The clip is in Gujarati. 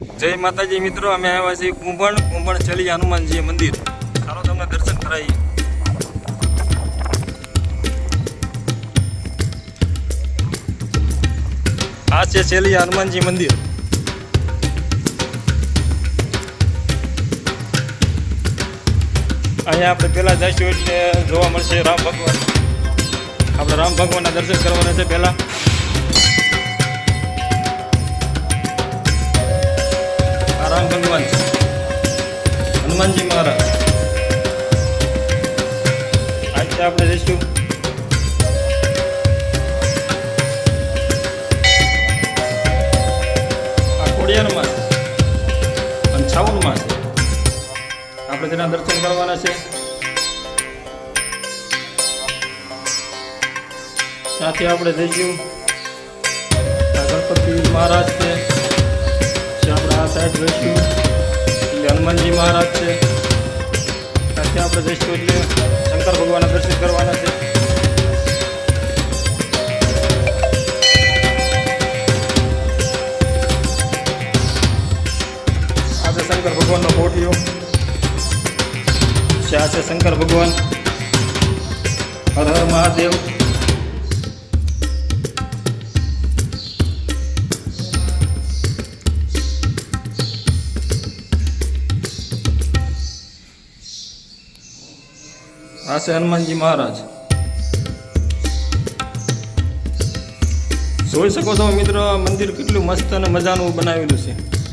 જય માતાજી મિત્રો, અમે આવ્યા છીએ કુંભણ. કુંભણ ચલી હનુમાનજી મંદિર. ચાલો તમને દર્શન કરાવીએ. આ છે શેલી હનુમાનજી મંદિર. અહીંયા આપણે પહેલાં જઈશું એટલે જોવા મળશે રામ ભગવાન. આપણે રામ ભગવાનના દર્શન કરવાના છે પહેલા. રામ ભગવાન છે હનુમાનજી મહારાજ. આજે આપણે જઈશું. આ અને આપણે તેના દર્શન કરવાના છે. સાથે આપણે જઈશું. ગણપતિ મહારાજ છે. સાઈડ જોઈશું એટલે હનુમાનજી મહારાજ છે. ત્યાંથી આપણે જઈશું એટલે શંકર ભગવાનના દર્શન કરવાના છે. આજે શંકર ભગવાનનો કોઠિયો છે, આ છે શંકર ભગવાન. હર હર મહાદેવ. આ છે હનુમાનજી મહારાજ. જોઈ શકો છો મિત્રો, મંદિર કેટલું મસ્ત અને મજાનું બનાવેલું છે.